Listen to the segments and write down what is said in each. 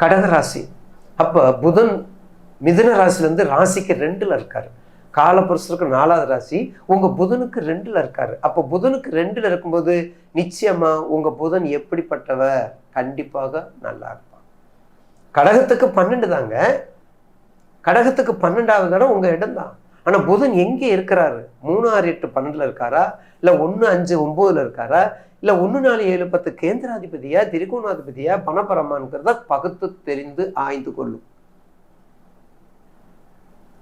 கடக ராசி. அப்போ புதன் மிதுன ராசிலேருந்து ராசிக்கு ரெண்டில் இருக்கார். காலபுருஷருக்கு நாலாவது ராசி உங்கள் புதனுக்கு ரெண்டில் இருக்கார். அப்போ புதனுக்கு ரெண்டில் இருக்கும்போது நிச்சயமாக உங்கள் புதன் எப்படிப்பட்டவ? கண்டிப்பாக நல்லா இருப்பான். கடகத்துக்கு பன்னெண்டு தாங்க. கடகத்துக்கு பன்னெண்டாவது இடம் உங்கள் இடம் தான். ஆனால் புதன் எங்கே இருக்கிறாரு? மூணு ஆறு எட்டு பன்னெண்டில் இருக்காரா? இல்லை ஒன்று அஞ்சு ஒம்போதில் இருக்காரா? இல்லை ஒன்று நாலு ஏழு பத்து கேந்திராதிபதியா திரிகோணாதிபதியா பணபரமான்கிறத பகுத்து தெரிந்து ஆய்ந்து கொள்ளும்.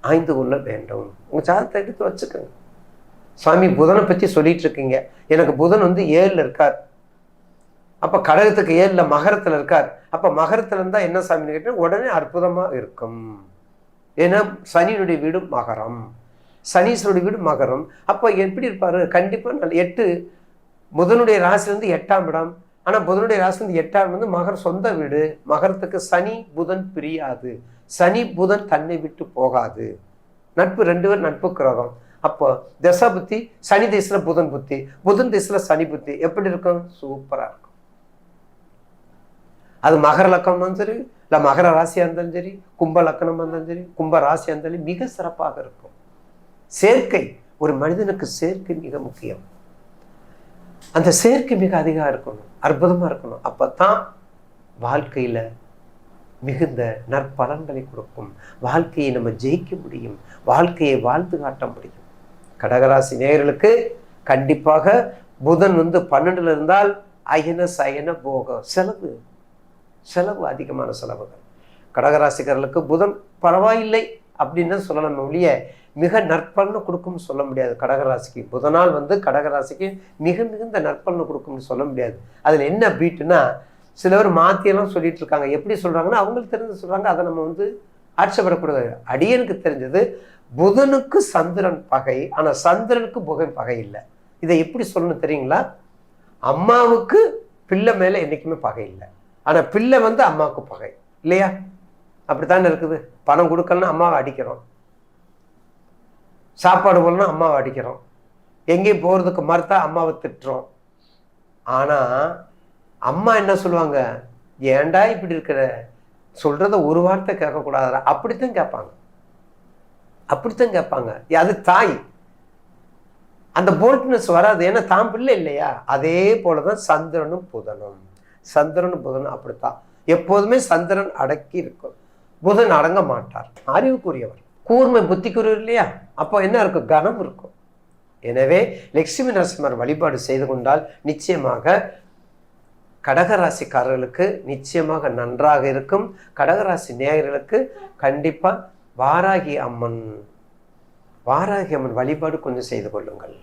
ஆய்ந்து கொள்ள வேண்டும். உங்கள் சாதத்தை எடுத்து வச்சுக்கோங்க. சுவாமி புதனை பற்றி சொல்லிட்டு இருக்கீங்க. எனக்கு புதன் வந்து ஏழில் இருக்கார். அப்போ கடகத்துக்கு ஏழில் மகரத்தில் இருக்கார். அப்போ மகரத்தில் இருந்தால் என்ன சாமின்னு கேட்டால் உடனே அற்புதமாக இருக்கும். ஏன்னா சனியினுடைய வீடு மகரம். சனீஸ்வருடைய வீடு மகரம். அப்போ எப்படி இருப்பார்? கண்டிப்பாக நல்ல எட்டு புதனுடைய ராசிலேருந்து எட்டாம் இடம். ஆனால் புதனுடைய ராசிலேருந்து எட்டாம் வந்து மகர் சொந்த வீடு. மகரத்துக்கு சனி புதன் பிரியாது. சனி புதன் தன்னை விட்டு போகாது. நட்பு ரெண்டு பேர் நட்பு கிரகம். அப்போ தசா புத்தி சனி திசையில் புதன் புத்தி புதன் திசையில் சனி புத்தி. எப்படி இருக்கும்? சூப்பராக இருக்கும். அது மகர லக்கணம் சரி இல்லை மகர ராசியாக இருந்தாலும் சரி கும்ப லக்கணமாக இருந்தாலும் சரி கும்ப ராசியாக இருந்தாலும் மிக சிறப்பாக இருக்கும். சேர்க்கை ஒரு மனிதனுக்கு சேர்க்கை மிக முக்கியம். அந்த சேர்க்கை மிக அதிகமாக இருக்கணும் அற்புதமாக இருக்கணும். அப்போ தான் வாழ்க்கையில் மிகுந்த நற்பலன்களை கொடுக்கும். வாழ்க்கையை நம்ம ஜெயிக்க முடியும். வாழ்க்கையை வாழ்ந்து காட்ட முடியும். கடகராசி நேயர்களுக்கு கண்டிப்பாக புதன் வந்து பன்னெண்டுல இருந்தால் அயன சயன போகம் செலவு செலவு அதிகமான செலவுகள். கடகராசிக்காரர்களுக்கு புதன் பரவாயில்லை அப்படின்னு தான் சொல்லலாம் ஒழிய மிக நற்பலனை கொடுக்கும்னு சொல்ல முடியாது. கடகராசிக்கு புதனால் வந்து கடகராசிக்கு மிக மிகுந்த நற்பலனை கொடுக்கும்னு சொல்ல முடியாது. அதில் என்ன பீட்டுனா சிலவர் மாற்றியெல்லாம் சொல்லிட்டு இருக்காங்க. எப்படி சொல்கிறாங்கன்னா அவங்களுக்கு தெரிஞ்சு சொல்கிறாங்க அதை நம்ம வந்து ஆட்சேபடக்கூடாது. அடியனுக்கு தெரிஞ்சது புதனுக்கு சந்திரன் பகை. ஆனால் சந்திரனுக்கு புகை பகை இல்லை. இதை எப்படி சொல்லணும் தெரியுங்களா? அம்மாவுக்கு பிள்ளை மேலே என்றைக்குமே பகை இல்லை. ஆனால் பிள்ளை வந்து அம்மாவுக்கு பகை இல்லையா? அப்படித்தானே இருக்குது? பணம் கொடுக்கலன்னா அம்மாவை அடிக்கிறோம். சாப்பாடு போடலன்னா அம்மாவை அடிக்கிறோம். எங்கேயும் போகிறதுக்கு மறுத்தா அம்மாவை திட்டுறோம். ஆனால் அம்மா என்ன சொல்லுவாங்க? ஏன்டா இப்படி இருக்கிற? சொல்கிறத ஒரு வார்த்தை கேட்கக்கூடாதா அப்படித்தான் கேட்பாங்க. அப்படித்தான் கேட்பாங்க. அது தாய். அந்த போல்ட்னஸ் வராது. ஏன்னா தான் பிள்ளை இல்லையா? அதே போல தான் சந்திரனும் புதனும். சந்திரன் புதன் அப்படித்தான். எப்போதுமே சந்திரன் அடக்கி இருக்கும். புதன் அடங்க மாட்டார். அறிவுக்குரியவர். கூர்மை புத்திக்குரியவர் இல்லையா? அப்போ என்ன இருக்கும்? கனம் இருக்கும். எனவே லட்சுமி நரசிம்மர் வழிபாடு செய்து கொண்டால் நிச்சயமாக கடகராசிக்காரர்களுக்கு நிச்சயமாக நன்றாக இருக்கும். கடகராசி நேயர்களுக்கு கண்டிப்பாக வாராகி அம்மன் வாராகி அம்மன் வழிபாடு கொஞ்சம் செய்து கொள்ளுங்கள்.